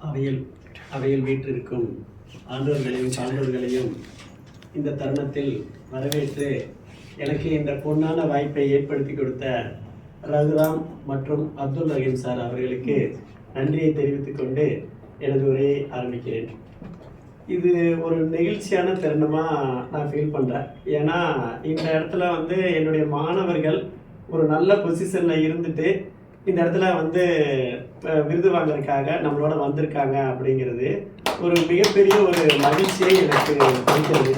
அவையில் அவையில் வீற்றிருக்கும் ஆண்டோர்களையும் சான்றோர்களையும் இந்த தருணத்தில் வரவேற்று எனக்கு இந்த பொன்னான வாய்ப்பை ஏற்படுத்தி கொடுத்த ரகுராம் மற்றும் அப்துல் ரஹீம் சார் அவர்களுக்கு நன்றியை தெரிவித்துக் கொண்டு எனது உரையை ஆரம்பிக்கிறேன். இது ஒரு நெகிழ்ச்சியான தருணமாக நான் ஃபீல் பண்ணுறேன் ஏன்னா இந்த இடத்துல வந்து என்னுடைய மாணவர்கள் ஒரு நல்ல பொசிஷனில் இருந்துட்டு இந்த இடத்துல வந்து விருது வாங்குறதுக்காக நம்மளோட வந்திருக்காங்க அப்படிங்கிறது ஒரு மிகப்பெரிய ஒரு மகிழ்ச்சியை எனக்கு கொடுக்கிறது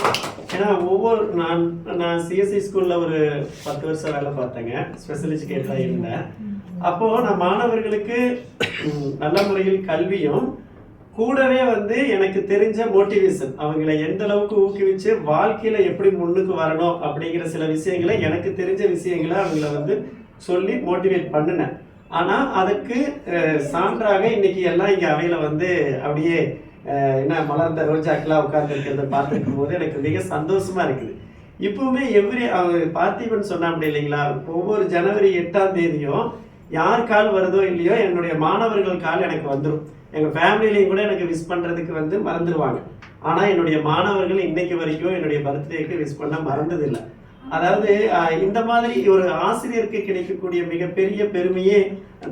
ஏன்னா ஒவ்வொரு நான் நான் சிஎஸ்சி ஸ்கூலில் ஒரு பத்து வருஷம் வேலை பார்த்தேங்க. ஸ்பெஷல் எஜுகேட்டராக இருந்தேன். அப்போது நான் மாணவர்களுக்கு நல்ல முறையில் கல்வியும் கூடவே வந்து எனக்கு தெரிஞ்ச மோட்டிவேஷன் அவங்கள எந்த அளவுக்கு ஊக்குவிச்சு வாழ்க்கையில எப்படி முன்னுக்கு வரணும் அப்படிங்கிற சில விஷயங்களை எனக்கு தெரிஞ்ச விஷயங்களை அவங்கள வந்து சொல்லி மோட்டிவேட் பண்ணினேன். ஆனால் அதுக்கு சான்றாக இன்னைக்கு எல்லாம் இங்கே அவையில் வந்து அப்படியே என்ன மலர்ந்த ரோஜாக்கெல்லாம் உட்கார்ந்து இருக்கிறத பார்த்துருக்கும் போது எனக்கு மிக சந்தோஷமா இருக்குது. இப்பவுமே எவ்ரி அவர் பார்த்திபன் சொன்னா அப்படி இல்லைங்களா? ஒவ்வொரு ஜனவரி எட்டாம் தேதியும் யார் கால் வருதோ இல்லையோ என்னுடைய மாணவர்கள் கால் எனக்கு வந்துடும் எங்கள் ஃபேமிலிலையும் கூட எனக்கு விஷ் பண்ணுறதுக்கு வந்து மறந்துடுவாங்க ஆனால் என்னுடைய மாணவர்கள் இன்னைக்கு வரைக்கும் என்னுடைய பர்த்டேக்கு விஷ் பண்ண மறந்ததில்லை. அதாவது இந்த மாதிரி ஒரு ஆசிரியருக்கு கிடைக்கக்கூடிய மிகப்பெரிய பெருமையே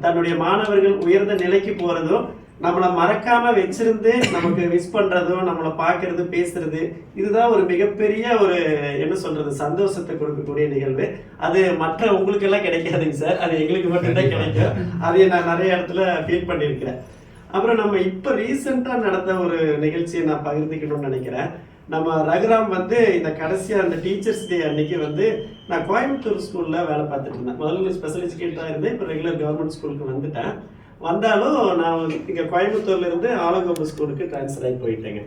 தன்னுடைய மாணவர்கள் உயர்ந்த நிலைக்கு போறதோ நம்மளை மறக்காம வச்சிருந்து நமக்கு விஷ் பண்றதோ நம்மளை பார்க்கறது பேசுறது இதுதான் ஒரு மிகப்பெரிய ஒரு என்ன சொல்றது சந்தோஷத்தை கொடுக்கக்கூடிய நிகழ்வு. அது மற்ற உங்களுக்கு எல்லாம் கிடைக்காதுங்க சார். அது எங்களுக்கு மட்டும்தான் கிடைக்கும். அதை நான் நிறைய இடத்துல ஃபீல் பண்ணியிருக்கிறேன். அப்புறம் நம்ம இப்போ ரீசெண்டாக நடந்த ஒரு நிகழ்ச்சியை நான் பகிர்ந்துக்கணும்னு நினைக்கிறேன். நம்ம ரகுராம் வந்து இந்த கடைசியாக அந்த டீச்சர்ஸ் டே அன்னைக்கு வந்து நான் கோயம்புத்தூர் ஸ்கூலில் வேலை பார்த்துட்டு இருந்தேன். முதல்ல ஸ்பெஷல் எஜுகேட்டராக இருந்தேன் இப்போ ரெகுலர் கவர்மெண்ட் ஸ்கூலுக்கு வந்துட்டேன். வந்தாலும் நான் இங்கே கோயம்புத்தூர்லேருந்து ஆலங்கோம்பு ஸ்கூலுக்கு ட்ரான்ஸ்ஃபர் ஆகி போயிட்டேங்க.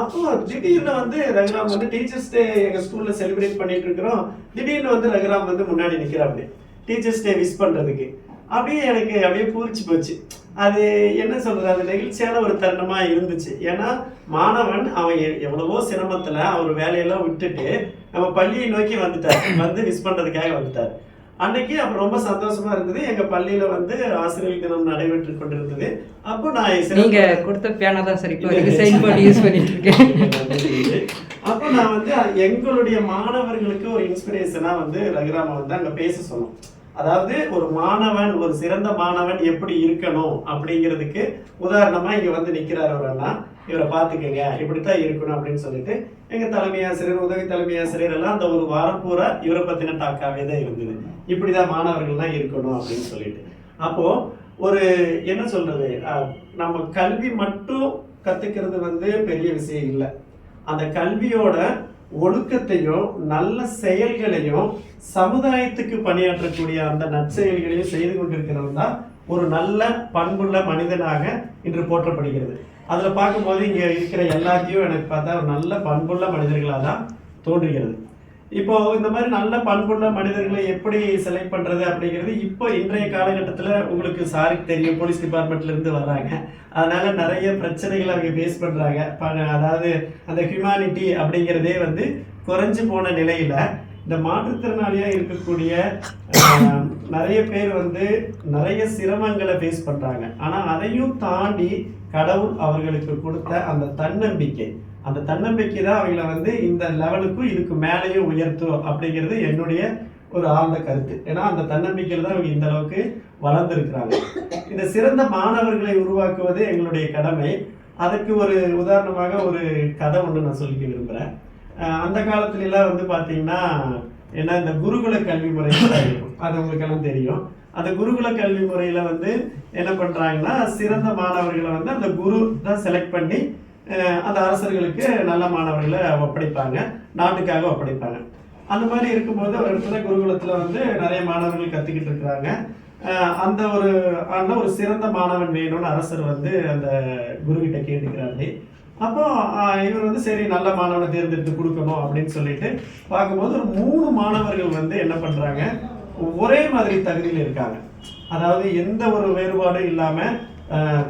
அப்போ திடீர்னு வந்து ரகுராம் வந்து டீச்சர்ஸ் டே எங்கள் ஸ்கூலில் செலிப்ரேட் பண்ணிட்டு இருக்கிறோம். திடீர்னு வந்து ரகுராம் வந்து முன்னாடி நிற்கிறாப்டி டீச்சர்ஸ் டே விஷ் பண்ணுறதுக்கு அப்படியே எனக்கு அப்படியே பூரிச்சு போச்சு. அது என்ன சொல்கிறது அது நெகிழ்ச்சியான ஒரு தருணமாக இருந்துச்சு. ஏன்னா மாணவன் அவன் எவ்வளவோ சிரமத்துல அவர் வேலையெல்லாம் விட்டுட்டு நம்ம பள்ளியை நோக்கி வந்துட்டார். வந்து மிஸ் பண்றதுக்காக வந்துட்டார். அன்னைக்கு அப்ப ரொம்ப சந்தோஷமா இருந்தது. எங்க பள்ளியில வந்து ஆசிரியர் தினம் நடைபெற்று கொண்டிருந்தது. அப்போ நான் நீங்க கொடுத்த பேனா தான் சரி சைன் யூஸ் பண்ணிட்டு இருக்கேன். அப்போ நான் வந்து எங்களுடைய மாணவர்களுக்கு ஒரு இன்ஸ்பிரேஷனா வந்து ரகுராம வந்து அங்க பேச சொன்னோம். அதாவது ஒரு மாணவன் ஒரு சிறந்த மாணவன் எப்படி இருக்கணும் அப்படிங்கிறதுக்கு உதாரணமா இங்க வந்து நிக்கிறார் ஒரு அண்ணா. இவரை பார்த்துக்கங்க இப்படித்தான் இருக்கணும் அப்படின்னு சொல்லிட்டு எங்க தலைமை ஆசிரியர் உதவி தலைமை ஆசிரியர் எல்லாம் அந்த ஒரு வாரம் பூரா இவரை பத்தின டாக்காவே தான் இருந்தது. இப்படிதான் மாணவர்கள்லாம் இருக்கணும் அப்படின்னு சொல்லிட்டு. அப்போ ஒரு என்ன சொல்றது நம்ம கல்வி மட்டும் கத்துக்கிறது வந்து பெரிய விஷயம் இல்லை. அந்த கல்வியோட ஒழுக்கத்தையும் நல்ல செயல்களையும் சமுதாயத்துக்கு பணியாற்றக்கூடிய அந்த நற்செயல்களையும் செய்து கொண்டிருக்கிறவங்க தான் ஒரு நல்ல பண்புள்ள மனிதனாக இன்று போற்றப்படுகிறது. அதில் பார்க்கும்போது இங்கே இருக்கிற எல்லாத்தையும் எனக்கு பார்த்தா ஒரு நல்ல பண்புள்ள மனிதர்களாக தான் தோன்றுகிறது. இப்போ இந்த மாதிரி நல்ல பண்புள்ள மனிதர்களை எப்படி செலக்ட் பண்ணுறது அப்படிங்கிறது இப்போ இன்றைய காலகட்டத்தில் உங்களுக்கு சாருக்கு தெரியும் போலீஸ் டிபார்ட்மெண்ட்லேருந்து வர்றாங்க. அதனால் நிறைய பிரச்சனைகளை அவங்க ஃபேஸ் பண்ணுறாங்க ப- அதாவது அந்த ஹியூமானிட்டி அப்படிங்கிறதே வந்து குறைஞ்சு போன நிலையில் இந்த மாற்றுத்திறனாளியாக இருக்கக்கூடிய நிறைய பேர் வந்து நிறைய சிரமங்களை ஃபேஸ் பண்ணுறாங்க ஆனால் அதையும் தாண்டி கடவுள் அவர்களுக்கு கொடுத்த அந்த தன்னம்பிக்கை. அந்த தன்னம்பிக்கை தான் அவங்கள வந்து இந்த லெவலுக்கும் இதுக்கு மேலேயும் உயர்த்தும் அப்படிங்கிறது என்னுடைய ஒரு ஆழ்ந்த கருத்து. ஏன்னா அந்த தன்னம்பிக்கையில் தான் அவங்க இந்த அளவுக்கு வளர்ந்துருக்கிறாங்க. இந்த சிறந்த மாணவர்களை உருவாக்குவது எங்களுடைய கடமை. அதுக்கு ஒரு உதாரணமாக ஒரு கதை ஒன்று நான் சொல்லிக்க விரும்புகிறேன் அந்த காலத்துல எல்லாம் வந்து பார்த்தீங்கன்னா ஏன்னா இந்த குருகுல கல்வி முறை இருக்கும். அது உங்களுக்கு எல்லாம் தெரியும். அந்த குருகுல கல்வி முறையில வந்து என்ன பண்றாங்கன்னா சிறந்த மாணவர்களை வந்து அந்த குரு தான் செலக்ட் பண்ணி அந்த அரசர்களுக்கு நல்ல மாணவர்களை ஒப்படைப்பாங்க. நாட்டுக்காக ஒப்படைப்பாங்க. அந்த மாதிரி இருக்கும்போது ஒரு இடத்துல குருகுலத்தில் வந்து நிறைய மாணவர்கள் கற்றுக்கிட்டு இருக்கிறாங்க. அந்த ஒரு ஆண்ட ஒரு சிறந்த மாணவன் வேணும்னு அரசர் வந்து அந்த குருகிட்ட கேட்டுக்கிறாரு. அப்போ இவர் வந்து சரி நல்ல மாணவனை தேர்ந்தெடுத்து கொடுக்கணும் அப்படின்னு சொல்லிட்டு பார்க்கும்போது ஒரு மூணு மாணவர்கள் வந்து என்ன பண்ணுறாங்க ஒரே மாதிரி தகுதியில் இருக்காங்க. அதாவது எந்த ஒரு வேறுபாடும் இல்லாமல்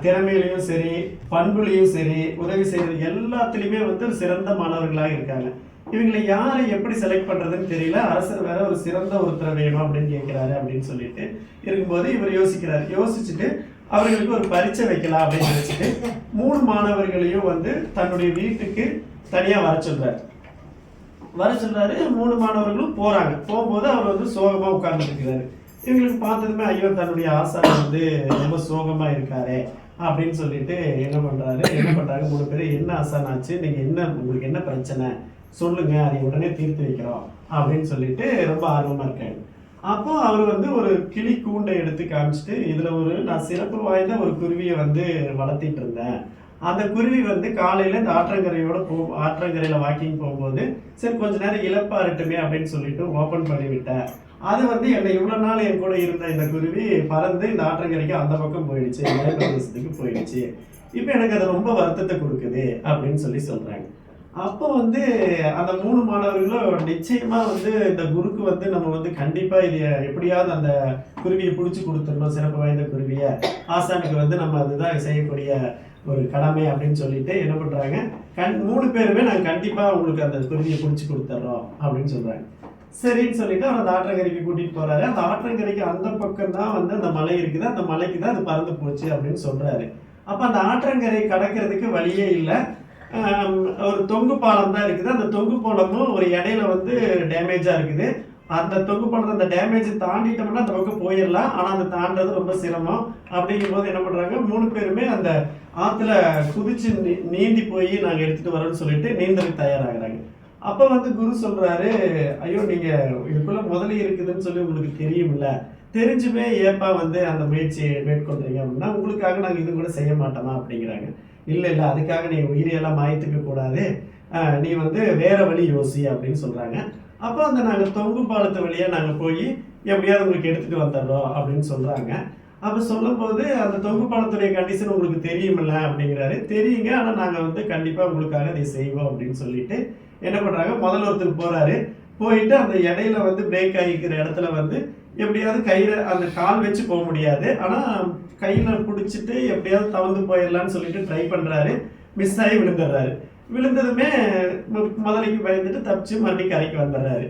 திறமையிலையும் சரி பண்புலையும் சரி உதவி செய்கிறது எல்லாத்துலேயுமே வந்து ஒரு சிறந்த மாணவர்களாக இருக்காங்க. இவங்களை யாரை எப்படி செலக்ட் பண்ணுறதுன்னு தெரியல. அரசர் வேற ஒரு சிறந்த ஒருத்தர் வேணும் அப்படின்னு கேட்குறாரு அப்படின்னு சொல்லிட்டு இருக்கும்போது இவர் யோசிக்கிறார். யோசிச்சுட்டு அவர்களுக்கு ஒரு பரீட்சை வைக்கலாம் அப்படின்னு நினைச்சிட்டு மூணு மாணவர்களையும் வந்து தன்னுடைய வீட்டுக்கு தனியாக வர சொல்றாரு. வர சொல்றாரு. மூணு மாணவர்களும் போறாங்க. போகும்போது அவர் வந்து சோகமாக உட்கார்ந்துருக்கிறாரு இவங்களுக்கு பார்த்ததுமே ஐயோ தன்னுடைய ஆசாரம் வந்து ரொம்ப சோகமாக இருக்காரு அப்படின்னு சொல்லிட்டு என்ன பண்ணுறாரு என்ன பண்ணுறாங்க மூணு பேர் என்ன ஆசான் ஆச்சு நீங்கள் என்ன உங்களுக்கு என்ன பிரச்சனை? சொல்லுங்க. அதை உடனே தீர்த்து வைக்கிறோம் அப்படின்னு சொல்லிட்டு ரொம்ப ஆர்வமாக இருக்காங்க அப்போ அவர் வந்து ஒரு கிளி கூண்டை எடுத்து காமிச்சிட்டு இதுல ஒரு நான் சிறப்பு வாய்ந்த ஒரு குருவியை வந்து வளர்த்திட்டு இருந்தேன். அந்த குருவி வந்து காலையில இந்த ஆற்றங்கரையோட போ ஆற்றங்கரையில வாக்கிங் போகும்போது சரி கொஞ்ச நேரம் இழப்பா இருட்டுமே அப்படின்னு சொல்லிட்டு ஓபன் பண்ணி விட்டேன் அது வந்து என்னை இவ்வளவு நாள் என் கூட இருந்த இந்த குருவி பறந்து இந்த ஆற்றங்கரைக்கு அந்த பக்கம் போயிடுச்சு மலைப்பிரதேசத்துக்கு போயிடுச்சு. இப்போ எனக்கு அது ரொம்ப வருத்தத்தை கொடுக்குது அப்படின்னு சொல்லி சொல்றாங்க. அப்போ வந்து அந்த மூணு மாணவர்களும் நிச்சயமா வந்து இந்த குருக்கு வந்து நம்ம வந்து கண்டிப்பா இது எப்படியாவது அந்த குருவியை பிடிச்சி கொடுத்துடணும் சிறப்பு வாய்ந்த குருவியை. ஆசானுக்கு வந்து நம்ம அதுதான் செய்யக்கூடிய ஒரு கடமை அப்படின்னு சொல்லிட்டு என்ன பண்றாங்க? கண் மூணு பேருமே நாங்கள் கண்டிப்பா உங்களுக்கு அந்த குருவியை பிடிச்சி கொடுத்துட்றோம் அப்படின்னு சொல்றாங்க. சரின்னு சொல்லிட்டு அவர் அந்த ஆற்றங்கரைக்கு கூட்டிட்டு போறாரு. அந்த ஆற்றங்கரைக்கு அந்த பக்கம் தான் வந்து அந்த மலை இருக்குது. அந்த மலைக்கு தான் அது பறந்து போச்சு அப்படின்னு சொல்றாரு. அப்ப அந்த ஆற்றங்கரை கடக்கிறதுக்கு வழியே இல்லை. ஒரு தொங்கு பாலம் தான் இருக்குது. அந்த தொங்கு பாலமும் ஒரு இடையில வந்து டேமேஜாக இருக்குது. அந்த தொங்கு பாலத்தை அந்த டேமேஜ் தாண்டிட்டோம்னா அந்த பக்கம் போயிடலாம். ஆனால் அந்த தாண்டது ரொம்ப சிரமம். அப்படிங்கும் போது என்ன பண்ணுறாங்க மூணு பேருமே அந்த ஆற்றுல குதிச்சு நீ- நீந்தி போய் நாங்கள் எடுத்துகிட்டு வரோம்னு சொல்லிட்டு நீந்தலுக்கு தயாராகிறாங்க. அப்ப வந்து குரு சொல்றாரு ஐயோ நீங்க இதுக்குள்ள முதலி இருக்குதுன்னு சொல்லி உங்களுக்கு தெரியும்ல. தெரிஞ்சுமே ஏப்பா வந்து அந்த முயற்சியை மேற்கொள்றீங்க அப்படின்னா உங்களுக்காக நாங்க இது கூட செய்ய மாட்டோமா? அப்படிங்கிறாங்க. இல்ல இல்ல அதுக்காக நீ உயிரியெல்லாம் மாயத்துக்க கூடாது. நீ வந்து வேற வழி யோசி அப்படின்னு சொல்றாங்க. அப்போ அந்த நாங்க தொங்கு பாலத்து வழியா நாங்க போய் எப்படியாவது உங்களுக்கு எடுத்துட்டு வந்துடுறோம் அப்படின்னு சொல்றாங்க. அப்ப சொல்லும்போது அந்த தொங்கு பாலத்துடைய கண்டிஷன் உங்களுக்கு தெரியுமில்ல அப்படிங்கிறாரு. தெரியுங்க ஆனா நாங்க வந்து கண்டிப்பா உங்களுக்காக இதை செய்வோம் அப்படின்னு சொல்லிட்டு என்ன பண்ணுறாங்க முதல்ல ஒருத்தர் போகிறாரு போயிட்டு அந்த இடையில வந்து பிரேக் ஆகிக்கிற இடத்துல வந்து எப்படியாவது கையில் அந்த கால் வச்சு போக முடியாது. ஆனால் கையில் பிடிச்சிட்டு எப்படியாவது தவந்து போயிடலான்னு சொல்லிட்டு ட்ரை பண்ணுறாரு மிஸ் ஆகி விழுந்துடுறாரு. விழுந்ததுமே முதலைக்கு பயந்துட்டு தப்பிச்சு மறுபடியும் கரைக்கு வந்துடுறாரு.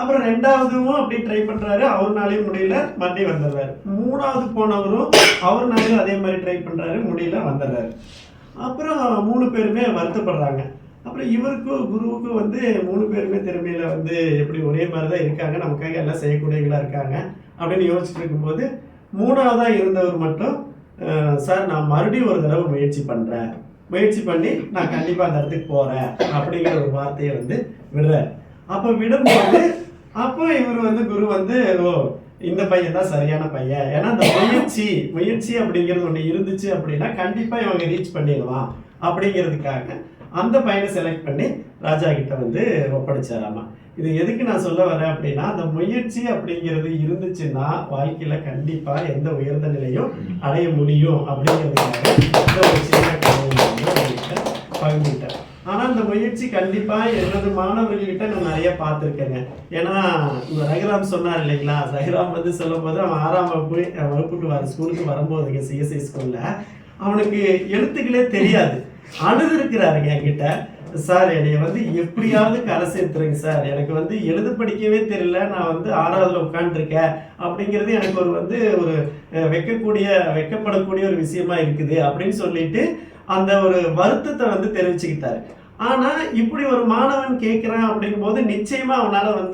அப்புறம் ரெண்டாவதும் அப்படி ட்ரை பண்ணுறாரு அவர்னாலையும் முடியல மறுபடியும் வந்துடுறாரு. மூணாவது போனவரும் அவர்னாலையும் அதே மாதிரி ட்ரை பண்ணுறாரு முடியல வந்துடுறாரு. அப்புறம் மூணு பேருமே வருத்தப்படுறாங்க. அப்புறம் இவருக்கும் குருவுக்கும் வந்து மூணு பேருமே திறமையில வந்து எப்படி ஒரே மாதிரி தான் இருக்காங்க நமக்காக எல்லாம் செய்யக்கூடியவங்களா இருக்காங்க அப்படின்னு யோசிச்சுட்டு இருக்கும்போது மூணாவதா இருந்தவர் மட்டும் சார் நான் மறுபடியும் ஒரு தடவை முயற்சி பண்றேன். முயற்சி பண்ணி நான் கண்டிப்பா அந்த இடத்துக்கு போறேன். அப்படிங்கிற ஒரு வார்த்தையை வந்து விடுறார். அப்போ விடும்போது அப்போ இவர் வந்து குரு வந்து ஓ இந்த பையன் தான் சரியான பையன். ஏன்னா அந்த முயற்சி முயற்சி அப்படிங்கிறது ஒன்று இருந்துச்சு அப்படின்னா கண்டிப்பாக இவங்க ரீச் பண்ணிடலாம் அப்படிங்கிறதுக்காக அந்த பையனை செலக்ட் பண்ணி ராஜா கிட்ட வந்து ஒப்படைச்சாராமா இது எதுக்கு நான் சொல்ல வரேன் அப்படின்னா அந்த முயற்சி அப்படிங்கிறது இருந்துச்சுன்னா வாழ்க்கையில கண்டிப்பா எந்த உயர்ந்த நிலையும் அடைய முடியும் அப்படிங்கிறதுக்காக இந்த ஒரு சின்ன பகிர்ந்துட்டேன் ஆனால் அந்த முயற்சி கண்டிப்பாக எனது மாணவர்கள்கிட்ட நான் நிறைய பார்த்துருக்கேங்க. ஏன்னா இந்த ரகுராம் சொன்னார் இல்லைங்களா? ரகுராம் வந்து சொல்லும்போது அவன் ஆறாம் வகுப்பு அஹ், வகுப்புக்கு வர ஸ்கூலுக்கு வரும்போதுங்க சிஎஸ்ஐ ஸ்கூலில் அவனுக்கு எழுத்துக்களே தெரியாது. அழுது என்கிட்ட. சார் என்னைய வந்து எப்படியாவது கரை சேர்த்துருங்க சார். எனக்கு வந்து எழுத படிக்கவே தெரியல. நான் வந்து ஆறாவதுல உட்காந்துருக்கேன் அப்படிங்கிறது எனக்கு ஒரு வந்து ஒரு வைக்கக்கூடிய வைக்கப்படக்கூடிய ஒரு விஷயமா இருக்குது அப்படின்னு சொல்லிட்டு அந்த ஒரு வருத்தத்தை வந்து தெரிவிச்சுக்கிட்டாரு. ஆனா இப்படி ஒரு மாணவன் கேட்கிறான் அப்படிங்கும்போது நிச்சயமா அவனால வந்து